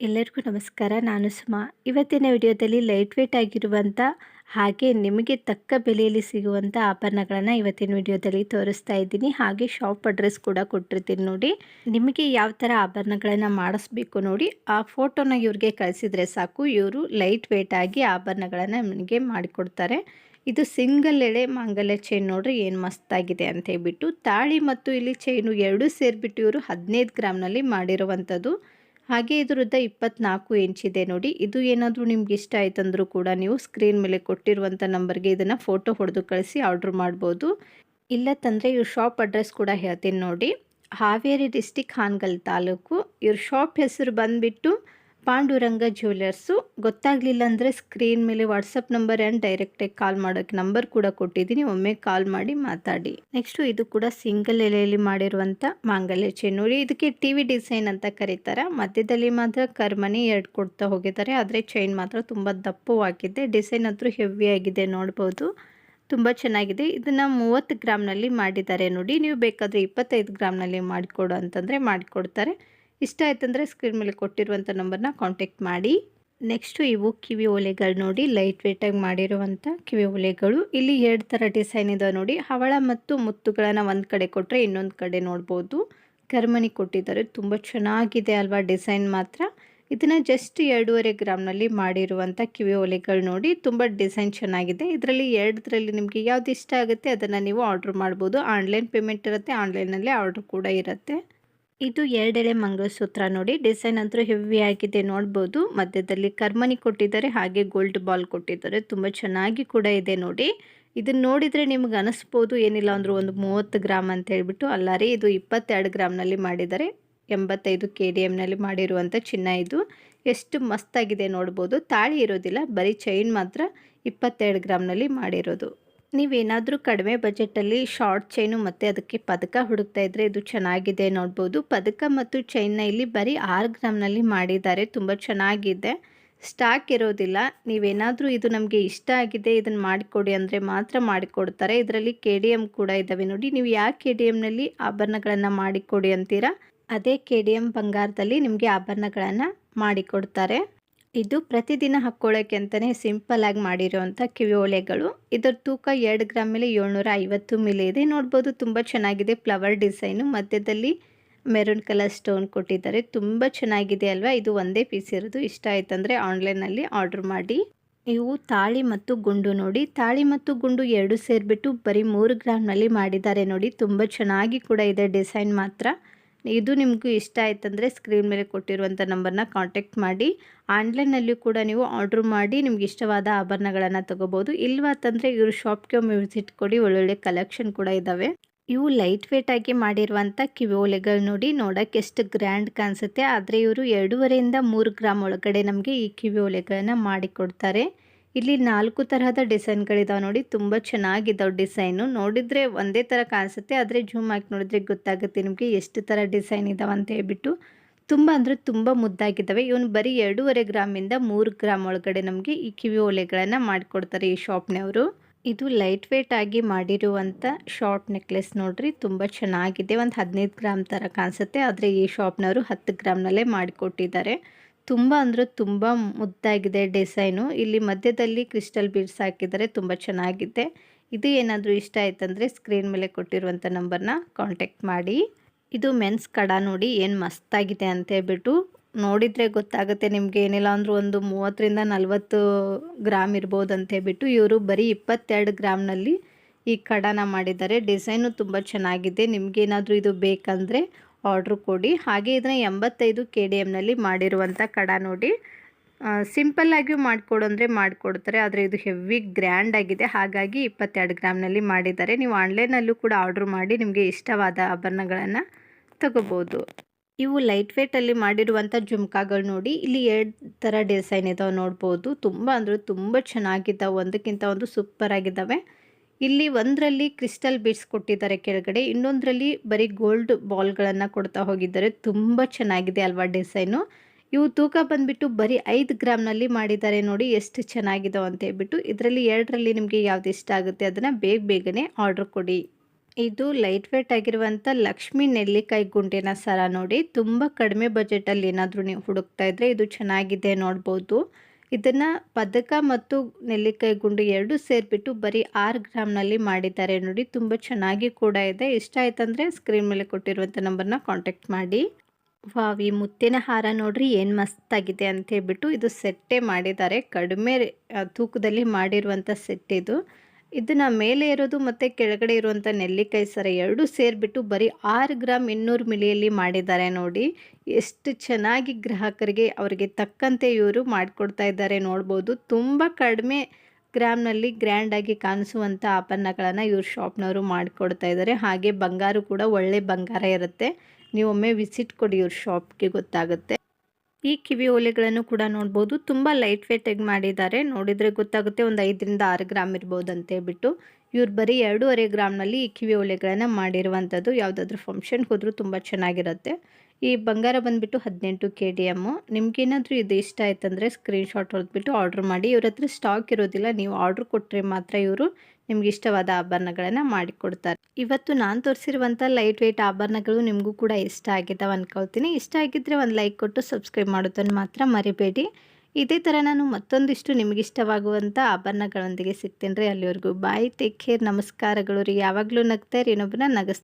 ಎಲ್ಲರಿಗೂ ನಮಸ್ಕಾರ. ನಾನು ಸುಮಾ. ಇವತ್ತಿನ ವಿಡಿಯೋದಲ್ಲಿ ಲೈಟ್ ವೇಟ್ ಆಗಿರುವಂಥ ಹಾಗೆ ನಿಮಗೆ ತಕ್ಕ ಬೆಲೆಯಲ್ಲಿ ಸಿಗುವಂಥ ಆಭರಣಗಳನ್ನು ಇವತ್ತಿನ ವಿಡಿಯೋದಲ್ಲಿ ತೋರಿಸ್ತಾ ಇದ್ದೀನಿ. ಹಾಗೆ ಶಾಪ್ ಅಡ್ರೆಸ್ ಕೂಡ ಕೊಟ್ಟಿರ್ತೀನಿ ನೋಡಿ. ನಿಮಗೆ ಯಾವ ಥರ ಆಭರಣಗಳನ್ನು ಮಾಡಿಸ್ಬೇಕು ನೋಡಿ. ಆ ಫೋಟೋನ ಇವ್ರಿಗೆ ಕಳಿಸಿದ್ರೆ ಸಾಕು. ಇವರು ಲೈಟ್ ವೇಟ್ ಆಗಿ ಆಭರಣಗಳನ್ನು ನಿಮಗೆ ಮಾಡಿಕೊಡ್ತಾರೆ. ಇದು ಸಿಂಗಲ್ ಎಳೆ ಮಾಂಗಲ್ಯ ಚೈನ್ ನೋಡ್ರಿ ಏನು ಮಸ್ತಾಗಿದೆ ಅಂತ ಹೇಳ್ಬಿಟ್ಟು ತಾಳಿ ಮತ್ತು ಇಲ್ಲಿ ಚೈನು ಎರಡೂ ಸೇರಿಬಿಟ್ಟು ಇವರು ಹದಿನೈದು ಗ್ರಾಮ್ನಲ್ಲಿ ಮಾಡಿರುವಂಥದ್ದು ಹಾಗೆ ಇದ್ರದ್ದು ಇಪ್ಪತ್ನಾಲ್ಕು ಇಂಚಿದೆ ನೋಡಿ. ಇದು ಏನಾದರೂ ನಿಮ್ಗೆ ಇಷ್ಟ ಆಯ್ತಂದ್ರೂ ಕೂಡ ನೀವು ಸ್ಕ್ರೀನ್ ಮೇಲೆ ಕೊಟ್ಟಿರುವಂಥ ನಂಬರ್ಗೆ ಇದನ್ನು ಫೋಟೋ ಹೊಡೆದು ಕಳಿಸಿ ಆರ್ಡ್ರ್ ಮಾಡ್ಬೋದು. ಇಲ್ಲ ತಂದರೆ ಇವ್ರ ಶಾಪ್ ಅಡ್ರೆಸ್ ಕೂಡ ಹೇಳ್ತೀನಿ ನೋಡಿ. ಹಾವೇರಿ ಡಿಸ್ಟಿಕ್ ಹಾನಗಲ್ ತಾಲೂಕು. ಇವ್ರ ಶಾಪ್ ಹೆಸರು ಬಂದುಬಿಟ್ಟು ಪಾಂಡುರಂಗ ಜ್ಯುವೆಲರ್ಸು ಗೊತ್ತಾಗಲಿಲ್ಲ ಅಂದರೆ ಸ್ಕ್ರೀನ್ ಮೇಲೆ ವಾಟ್ಸಪ್ ನಂಬರ್ ಆ್ಯಂಡ್ ಡೈರೆಕ್ಟಾಗಿ ಕಾಲ್ ಮಾಡೋಕ್ಕೆ ನಂಬರ್ ಕೂಡ ಕೊಟ್ಟಿದ್ದೀನಿ. ಒಮ್ಮೆ ಕಾಲ್ ಮಾಡಿ ಮಾತಾಡಿ. ನೆಕ್ಸ್ಟು ಇದು ಕೂಡ ಸಿಂಗಲ್ ಎಲೆಯಲ್ಲಿ ಮಾಡಿರುವಂಥ ಮಾಂಗಲ್ಯ ಚೈನ್ ಇದಕ್ಕೆ ಟಿ ವಿ ಡಿಸೈನ್ ಅಂತ ಕರೀತಾರೆ. ಮಧ್ಯದಲ್ಲಿ ಮಾತ್ರ ಕರ್ಮನಿ ಎರಡು ಕೊಡ್ತಾ ಹೋಗಿದ್ದಾರೆ. ಆದರೆ ಚೈನ್ ಮಾತ್ರ ತುಂಬ ದಪ್ಪವಾಗಿದೆ. ಡಿಸೈನ್ ಅಂತೂ ಹೆವಿ ಆಗಿದೆ ನೋಡ್ಬೋದು. ತುಂಬ ಚೆನ್ನಾಗಿದೆ. ಇದನ್ನು ಮೂವತ್ತು ಗ್ರಾಮ್ನಲ್ಲಿ ಮಾಡಿದ್ದಾರೆ. ನೋಡಿ, ನೀವು ಬೇಕಾದರೆ ಇಪ್ಪತ್ತೈದು ಗ್ರಾಮ್ನಲ್ಲಿ ಮಾಡಿಕೊಡು ಅಂತಂದರೆ ಮಾಡಿಕೊಡ್ತಾರೆ. ಇಷ್ಟ ಆಯ್ತಂದರೆ ಸ್ಕ್ರೀನ್ ಮೇಲೆ ಕೊಟ್ಟಿರುವಂಥ ನಂಬರ್ನ ಕಾಂಟ್ಯಾಕ್ಟ್ ಮಾಡಿ. ನೆಕ್ಸ್ಟು ಇವು ಕಿವಿ ಓಲೆಗಳು ನೋಡಿ ಲೈಟ್ ವೇಟಾಗಿ ಮಾಡಿರುವಂಥ ಕಿವಿ ಓಲೆಗಳು. ಇಲ್ಲಿ ಎರಡು ಥರ ಡಿಸೈನ್ ಇದೆ ನೋಡಿ. ಹವಳ ಮತ್ತು ಮುತ್ತುಗಳನ್ನು ಒಂದು ಕಡೆ ಕೊಟ್ಟರೆ ಇನ್ನೊಂದು ಕಡೆ ನೋಡ್ಬೋದು. ಕರ್ಮನಿ ಕೊಟ್ಟಿದ್ದಾರೆ. ತುಂಬ ಚೆನ್ನಾಗಿದೆ ಅಲ್ವಾ ಡಿಸೈನ್ ಮಾತ್ರ. ಇದನ್ನು ಜಸ್ಟ್ ಎರಡೂವರೆ ಗ್ರಾಮ್ನಲ್ಲಿ ಮಾಡಿರುವಂಥ ಕಿವಿ ಓಲೆಗಳು ನೋಡಿ. ತುಂಬ ಡಿಸೈನ್ ಚೆನ್ನಾಗಿದೆ. ಇದರಲ್ಲಿ ಎರಡರಲ್ಲಿ ನಿಮಗೆ ಯಾವ್ದು ಇಷ್ಟ ಆಗುತ್ತೆ ಅದನ್ನು ನೀವು ಆರ್ಡ್ರ್ ಮಾಡ್ಬೋದು. ಆನ್ಲೈನ್ ಪೇಮೆಂಟ್ ಇರುತ್ತೆ ಆನ್ಲೈನಲ್ಲೇ ಆರ್ಡ್ರ್ ಕೂಡ ಇರುತ್ತೆ. ಇದು ಎರಡೆಳೆ ಮಂಗಳಸೂತ್ರ ನೋಡಿ. ಡಿಸೈನ್ ಅಂತೂ ಹೆವಿ ಆಗಿದೆ ನೋಡ್ಬೋದು. ಮಧ್ಯದಲ್ಲಿ ಕರ್ಮನಿ ಕೊಟ್ಟಿದ್ದಾರೆ, ಹಾಗೆ ಗೋಲ್ಡ್ ಬಾಲ್ ಕೊಟ್ಟಿದ್ದಾರೆ. ತುಂಬ ಚೆನ್ನಾಗಿ ಕೂಡ ಇದೆ ನೋಡಿ. ಇದನ್ನ ನೋಡಿದರೆ ನಿಮ್ಗೆ ಅನಿಸ್ಬೋದು. ಏನಿಲ್ಲ ಅಂದರೂ ಒಂದು ಮೂವತ್ತು ಗ್ರಾಮ್ ಅಂತ ಹೇಳ್ಬಿಟ್ಟು ಅಲ್ಲ ರೀ, ಇದು ಇಪ್ಪತ್ತೆರಡು ಗ್ರಾಮ್ನಲ್ಲಿ ಮಾಡಿದ್ದಾರೆ. ಎಂಬತ್ತೈದು ಕೆ ಡಿ ಎಮ್ನಲ್ಲಿ ಮಾಡಿರುವಂಥ ಚಿನ್ನ ಇದು. ಎಷ್ಟು ಮಸ್ತಾಗಿದೆ ನೋಡ್ಬೋದು. ತಾಳಿ ಇರೋದಿಲ್ಲ, ಬರೀ ಚೈನ್ ಮಾತ್ರ ಇಪ್ಪತ್ತೆರಡು ಗ್ರಾಮ್ನಲ್ಲಿ ಮಾಡಿರೋದು. ನೀವೇನಾದರೂ ಕಡಿಮೆ ಬಜೆಟಲ್ಲಿ ಶಾರ್ಟ್ ಚೈನು ಮತ್ತು ಅದಕ್ಕೆ ಪದಕ ಹುಡುಕ್ತಾ ಇದ್ದರೆ ಇದು ಚೆನ್ನಾಗಿದೆ ನೋಡ್ಬೋದು. ಪದಕ ಮತ್ತು ಚೈನ್ನ ಇಲ್ಲಿ ಬರೀ ಆರು ಗ್ರಾಮ್ನಲ್ಲಿ ಮಾಡಿದ್ದಾರೆ. ತುಂಬ ಚೆನ್ನಾಗಿದೆ. ಸ್ಟಾಕ್ ಇರೋದಿಲ್ಲ. ನೀವೇನಾದರೂ ಇದು ನಮಗೆ ಇಷ್ಟ ಆಗಿದೆ ಇದನ್ನು ಮಾಡಿಕೊಡಿ ಅಂದರೆ ಮಾತ್ರ ಮಾಡಿಕೊಡ್ತಾರೆ. ಇದರಲ್ಲಿ ಕೆ ಡಿ ಎಂ ಕೂಡ ಇದ್ದಾವೆ ನೋಡಿ. ನೀವು ಯಾವ ಕೆ ಡಿ ಎಮ್ನಲ್ಲಿ ಆಭರಣಗಳನ್ನು ಮಾಡಿಕೊಡಿ ಅಂತೀರಾ, ಅದೇ ಕೆ ಡಿ ಎಂ ಬಂಗಾರದಲ್ಲಿ ನಿಮಗೆ ಆಭರಣಗಳನ್ನು ಮಾಡಿಕೊಡ್ತಾರೆ. ಇದು ಪ್ರತಿದಿನ ಹಾಕ್ಕೊಳ್ಳೋಕ್ಕೆ ಅಂತಲೇ ಸಿಂಪಲಾಗಿ ಮಾಡಿರೋವಂಥ ಕಿವಿ ಓಲೆಗಳು ಇದರ ತೂಕ ಎರಡು ಗ್ರಾಮ್ ಮೇಲೆ ಏಳ್ನೂರ ಐವತ್ತು ಮಿಲಿ ಇದೆ. ನೋಡ್ಬೋದು ತುಂಬ ಚೆನ್ನಾಗಿದೆ ಫ್ಲವರ್ ಡಿಸೈನು. ಮಧ್ಯದಲ್ಲಿ ಮೆರೂನ್ ಕಲರ್ ಸ್ಟೋನ್ ಕೊಟ್ಟಿದ್ದಾರೆ. ತುಂಬ ಚೆನ್ನಾಗಿದೆ ಅಲ್ವಾ? ಇದು ಒಂದೇ ಪೀಸ್ ಇರೋದು. ಇಷ್ಟ ಆಯ್ತಂದರೆ ಆನ್ಲೈನಲ್ಲಿ ಆರ್ಡ್ರ್ ಮಾಡಿ. ಇವು ತಾಳಿ ಮತ್ತು ಗುಂಡು ನೋಡಿ. ತಾಳಿ ಮತ್ತು ಗುಂಡು ಎರಡು ಸೇರಿಬಿಟ್ಟು ಬರೀ ಮೂರು ಗ್ರಾಮ್ನಲ್ಲಿ ಮಾಡಿದ್ದಾರೆ ನೋಡಿ. ತುಂಬ ಚೆನ್ನಾಗಿ ಕೂಡ ಇದೆ ಡಿಸೈನ್ ಮಾತ್ರ. ಇದು ನಿಮಗೂ ಇಷ್ಟ ಆಯ್ತಂದರೆ ಸ್ಕ್ರೀನ್ ಮೇಲೆ ಕೊಟ್ಟಿರುವಂಥ ನಂಬರ್ನ ಕಾಂಟ್ಯಾಕ್ಟ್ ಮಾಡಿ. ಆನ್ಲೈನಲ್ಲಿಯೂ ಕೂಡ ನೀವು ಆರ್ಡ್ರ್ ಮಾಡಿ, ನಿಮ್ಗೆ ಇಷ್ಟವಾದ ಆಭರಣಗಳನ್ನು ತೊಗೋಬೋದು. ಇಲ್ವಾತಂದರೆ ಇವರು ಶಾಪ್ಗೆ ಒಮ್ಮೆ ವಿಸಿಟ್ ಕೊಡಿ ಒಳ್ಳೊಳ್ಳೆ ಕಲೆಕ್ಷನ್ ಕೂಡ ಇದ್ದಾವೆ ಇವು ಲೈಟ್ ವೇಟ್ ಆಗಿ ಮಾಡಿರುವಂಥ ಕಿವಿಯೋಲೆಗಳು ನೋಡಿ ನೋಡೋಕ್ಕೆ ಎಷ್ಟು ಗ್ರ್ಯಾಂಡ್ ಕಾಣಿಸುತ್ತೆ. ಆದರೆ ಇವರು ಎರಡೂವರೆಯಿಂದ ಮೂರು ಗ್ರಾಮ್ ಒಳಗಡೆ ನಮಗೆ ಈ ಕಿವಿಯೋಲೆಗಳನ್ನು ಮಾಡಿಕೊಡ್ತಾರೆ. ಇಲ್ಲಿ ನಾಲ್ಕು ತರಹದ ಡಿಸೈನ್ಗಳಿದಾವೆ ನೋಡಿ, ತುಂಬ ಚೆನ್ನಾಗಿದ್ದಾವೆ ಡಿಸೈನು. ನೋಡಿದರೆ ಒಂದೇ ಥರ ಕಾಣಿಸುತ್ತೆ, ಆದರೆ ಜೂಮ್ ಹಾಕಿ ನೋಡಿದ್ರೆ ಗೊತ್ತಾಗುತ್ತೆ ನಿಮಗೆ ಎಷ್ಟು ಥರ ಡಿಸೈನ್ ಇದಾವೆ ಅಂತ ಹೇಳ್ಬಿಟ್ಟು. ತುಂಬ ಅಂದರೆ ತುಂಬ ಮುದ್ದಾಗಿದ್ದಾವೆ. ಇವನು ಬರೀ ಎರಡೂವರೆ ಗ್ರಾಮಿಂದ ಮೂರು ಗ್ರಾಮ್ ಒಳಗಡೆ ನಮಗೆ ಈ ಕಿವಿ ಓಲೆಗಳನ್ನು ಮಾಡಿಕೊಡ್ತಾರೆ ಈ ಶಾಪ್ನವರು. ಇದು ಲೈಟ್ ವೇಟ್ ಆಗಿ ಮಾಡಿರುವಂಥ ಶಾರ್ಟ್ ನೆಕ್ಲೆಸ್ ನೋಡ್ರಿ, ತುಂಬ ಚೆನ್ನಾಗಿದೆ. ಒಂದು ಹದಿನೈದು ಗ್ರಾಮ್ ಥರ ಕಾಣಿಸುತ್ತೆ, ಆದರೆ ಈ ಶಾಪ್ನವರು ಹತ್ತು ಗ್ರಾಮ್ನಲ್ಲೇ ಮಾಡಿಕೊಟ್ಟಿದ್ದಾರೆ. ತುಂಬ ಅಂದರೆ ತುಂಬ ಮುದ್ದಾಗಿದೆ ಡಿಸೈನು. ಇಲ್ಲಿ ಮಧ್ಯದಲ್ಲಿ ಕ್ರಿಸ್ಟಲ್ ಬೀಡ್ಸ್ ಹಾಕಿದರೆ ತುಂಬ ಚೆನ್ನಾಗಿದೆ. ಇದು ಏನಾದರೂ ಇಷ್ಟ ಆಯ್ತಂದರೆ ಸ್ಕ್ರೀನ್ ಮೇಲೆ ಕೊಟ್ಟಿರುವಂಥ ನಂಬರ್ನ ಕಾಂಟ್ಯಾಕ್ಟ್ ಮಾಡಿ. ಇದು ಮೆನ್ಸ್ ಕಡ ನೋಡಿ ಏನು ಮಸ್ತಾಗಿದೆ ಅಂತ ಹೇಳ್ಬಿಟ್ಟು ನೋಡಿದರೆ ಗೊತ್ತಾಗುತ್ತೆ ನಿಮಗೆ ಏನಿಲ್ಲ ಅಂದರೂ ಒಂದು ಮೂವತ್ತರಿಂದ ನಲ್ವತ್ತು ಗ್ರಾಮ್ ಇರ್ಬೋದು ಅಂತ ಹೇಳ್ಬಿಟ್ಟು ಇವರು ಬರೀ ಇಪ್ಪತ್ತೆರಡು ಗ್ರಾಮ್ನಲ್ಲಿ ಈ ಕಡನ ಮಾಡಿದ್ದಾರೆ. ಡಿಸೈನು ತುಂಬ ಚೆನ್ನಾಗಿದೆ. ನಿಮಗೇನಾದರೂ ಇದು ಬೇಕಂದರೆ ಆರ್ಡ್ರ್ ಕೊಡಿ. ಹಾಗೆ ಇದನ್ನ ಎಂಬತ್ತೈದು ಕೆ ಡಿ ಎಮ್ನಲ್ಲಿ ಮಾಡಿರುವಂಥ ಕಡ ನೋಡಿ. ಸಿಂಪಲ್ಲಾಗಿಯೂ ಮಾಡಿಕೊಡು ಅಂದರೆ ಮಾಡಿಕೊಡ್ತಾರೆ, ಆದರೆ ಇದು ಹೆವಿ ಗ್ರ್ಯಾಂಡ್ ಆಗಿದೆ. ಹಾಗಾಗಿ ಇಪ್ಪತ್ತೆರಡು ಗ್ರಾಮ್ನಲ್ಲಿ ಮಾಡಿದ್ದಾರೆ. ನೀವು ಆನ್ಲೈನಲ್ಲೂ ಕೂಡ ಆರ್ಡ್ರ್ ಮಾಡಿ ನಿಮಗೆ ಇಷ್ಟವಾದ ಆಭರಣಗಳನ್ನು ತಗೋಬೋದು. ಇವು ಲೈಟ್ ವೇಟಲ್ಲಿ ಮಾಡಿರುವಂಥ ಜುಮ್ಕಾಗಳು ನೋಡಿ. ಇಲ್ಲಿ ಎರಡು ಥರ ಡಿಸೈನ್ ಇದಾವೆ ನೋಡ್ಬೋದು. ತುಂಬ ಅಂದರೆ ತುಂಬ ಚೆನ್ನಾಗಿದ್ದಾವೆ. ಒಂದಕ್ಕಿಂತ ಒಂದು ಸೂಪರ್ ಆಗಿದ್ದಾವೆ. ಇಲ್ಲಿ ಒಂದರಲ್ಲಿ ಕ್ರಿಸ್ಟಲ್ ಬೀಡ್ಸ್ ಕೊಟ್ಟಿದ್ದಾರೆ ಕೆಳಗಡೆ, ಇನ್ನೊಂದರಲ್ಲಿ ಬರೀ ಗೋಲ್ಡ್ ಬಾಲ್ಗಳನ್ನು ಕೊಡ್ತಾ ಹೋಗಿದ್ದಾರೆ. ತುಂಬ ಚೆನ್ನಾಗಿದೆ ಅಲ್ವಾ ಡಿಸೈನು ಇವು ತೂಕ ಬಂದುಬಿಟ್ಟು ಬರೀ ಐದು ಗ್ರಾಮ್ನಲ್ಲಿ ಮಾಡಿದ್ದಾರೆ ನೋಡಿ, ಎಷ್ಟು ಚೆನ್ನಾಗಿದೆ ಅಂತ ಹೇಳ್ಬಿಟ್ಟು, ಇದರಲ್ಲಿ ಎರಡರಲ್ಲಿ ನಿಮಗೆ ಯಾವ್ದು ಇಷ್ಟ ಆಗುತ್ತೆ ಅದನ್ನು ಬೇಗ ಬೇಗನೆ ಆರ್ಡ್ರ್ ಕೊಡಿ. ಇದು ಲೈಟ್ ವೇಟ್ ಆಗಿರುವಂಥ ಲಕ್ಷ್ಮಿ ನೆಲ್ಲಿಕಾಯಿ ಗುಂಡಿನ ಸರ ನೋಡಿ, ತುಂಬ ಕಡಿಮೆ ಬಜೆಟಲ್ಲಿ ಏನಾದರೂ ನೀವು ಹುಡುಕ್ತಾ ಇದ್ದರೆ ಇದು ಚೆನ್ನಾಗಿದೆ ನೋಡ್ಬೋದು. ಇದನ್ನು ಪದಕ ಮತ್ತು ನೆಲ್ಲಿಕಾಯಿ ಗುಂಡು ಎರಡು ಸೇರಿಬಿಟ್ಟು ಬರೀ ಆರು ಗ್ರಾಮ್ನಲ್ಲಿ ಮಾಡಿದ್ದಾರೆ ನೋಡಿ, ತುಂಬ ಚೆನ್ನಾಗಿ ಕೂಡ ಇದೆ. ಇಷ್ಟ ಆಯ್ತಂದರೆ ಸ್ಕ್ರೀನ್ ಮೇಲೆ ಕೊಟ್ಟಿರುವಂಥ ನಂಬರ್ನ ಕಾಂಟ್ಯಾಕ್ಟ್ ಮಾಡಿ. ವಾವ್, ಈ ಮುತ್ತಿನ ಹಾರ ನೋಡ್ರಿ, ಏನು ಮಸ್ತಾಗಿದೆ ಅಂತ ಹೇಳ್ಬಿಟ್ಟು ಇದು ಸೆಟ್ಟೇ ಮಾಡಿದ್ದಾರೆ. ಕಡಿಮೆ ತೂಕದಲ್ಲಿ ಮಾಡಿರುವಂಥ ಸೆಟ್ ಇದು. ಇದನ್ನ ಮೇಲೆ ಇರೋದು ಮತ್ತು ಕೆಳಗಡೆ ಇರುವಂಥ ನೆಲ್ಲಿಕಾಯಿ ಸರ ಎರಡು ಸೇರಿಬಿಟ್ಟು ಬರೀ ಆರು ಗ್ರಾಮ್ ಇನ್ನೂರು ಮಿಲಿಯಲ್ಲಿ ಮಾಡಿದ್ದಾರೆ ನೋಡಿ. ಎಷ್ಟು ಚೆನ್ನಾಗಿ ಗ್ರಾಹಕರಿಗೆ ಅವರಿಗೆ ತಕ್ಕಂತೆ ಇವರು ಮಾಡಿಕೊಡ್ತಾ ಇದ್ದಾರೆ ನೋಡ್ಬೋದು. ತುಂಬ ಕಡಿಮೆ ಗ್ರಾಮ್ನಲ್ಲಿ ಗ್ರ್ಯಾಂಡಾಗಿ ಕಾಣಿಸುವಂಥ ಆಭರಣಗಳನ್ನು ಇವ್ರ ಶಾಪ್ನವರು ಮಾಡಿಕೊಡ್ತಾ ಇದ್ದಾರೆ. ಹಾಗೆ ಬಂಗಾರ ಕೂಡ ಒಳ್ಳೆ ಬಂಗಾರ ಇರುತ್ತೆ. ನೀವು ಒಮ್ಮೆ ವಿಸಿಟ್ ಕೊಡಿ ಇವ್ರ ಶಾಪ್ಗೆ ಗೊತ್ತಾಗುತ್ತೆ. ಈ ಕಿವಿ ಓಲೆಗಳನ್ನು ಕೂಡ ನೋಡ್ಬೋದು. ತುಂಬ ಲೈಟ್ ವೇಟಾಗಿ ಮಾಡಿದ್ದಾರೆ. ನೋಡಿದರೆ ಗೊತ್ತಾಗುತ್ತೆ ಒಂದು ಐದರಿಂದ ಆರು ಗ್ರಾಮ್ ಇರ್ಬೋದು ಅಂತ ಹೇಳ್ಬಿಟ್ಟು. ಇವ್ರು ಬರೀ ಎರಡೂವರೆ ಗ್ರಾಮ್ನಲ್ಲಿ ಈ ಕಿವಿ ಓಲೆಗಳನ್ನು ಮಾಡಿರುವಂಥದ್ದು. ಯಾವುದಾದ್ರೂ ಫಂಕ್ಷನ್ಗೆ ಹೋದರೂ ತುಂಬ ಚೆನ್ನಾಗಿರುತ್ತೆ. ಈ ಬಂಗಾರ ಬಂದುಬಿಟ್ಟು ಹದಿನೆಂಟು ಕೆ ಡಿ ಎಮ್ಮು ನಿಮ್ಗೇನಾದರೂ ಇದು ಇಷ್ಟ ಆಯ್ತಂದರೆ ಸ್ಕ್ರೀನ್ಶಾಟ್ ಹೊರದ್ಬಿಟ್ಟು ಆರ್ಡ್ರ್ ಮಾಡಿ. ಇವ್ರ ಹತ್ರ ಸ್ಟಾಕ್ ಇರೋದಿಲ್ಲ. ನೀವು ಆರ್ಡ್ರ್ ಕೊಟ್ಟರೆ ಮಾತ್ರ ಇವರು ನಿಮ್ಗೆ ಇಷ್ಟವಾದ ಆಭರಣಗಳನ್ನು ಮಾಡಿಕೊಡ್ತಾರೆ. ಇವತ್ತು ನಾನು ತೋರಿಸಿರುವಂಥ ಲೈಟ್ ವೆಯ್ಟ್ ಆಭರಣಗಳು ನಿಮಗೂ ಕೂಡ ಇಷ್ಟ ಆಗಿದ್ದಾವೆ ಅಂದ್ಕೊಳ್ತೀನಿ ಇಷ್ಟ ಆಗಿದ್ದರೆ ಒಂದು ಲೈಕ್ ಕೊಟ್ಟು ಸಬ್ಸ್ಕ್ರೈಬ್ ಮಾಡೋದನ್ನು ಮಾತ್ರ ಮರಿಬೇಡಿ. ಇದೇ ಥರ ನಾನು ಮತ್ತೊಂದಿಷ್ಟು ನಿಮಗಿಷ್ಟವಾಗುವಂಥ ಆಭರಣಗಳೊಂದಿಗೆ ಸಿಗ್ತೀನಿ ರೀ ಅಲ್ಲಿವರೆಗೂ. ಬಾಯ್ ಟೇಕ್ ಕೇರ್ ನಮಸ್ಕಾರಗಳು ರೀ. ಯಾವಾಗಲೂ ನಗ್ತಾ ಇರಿ. ಇನ್ನೊಬ್ಬನ ನಗಸ್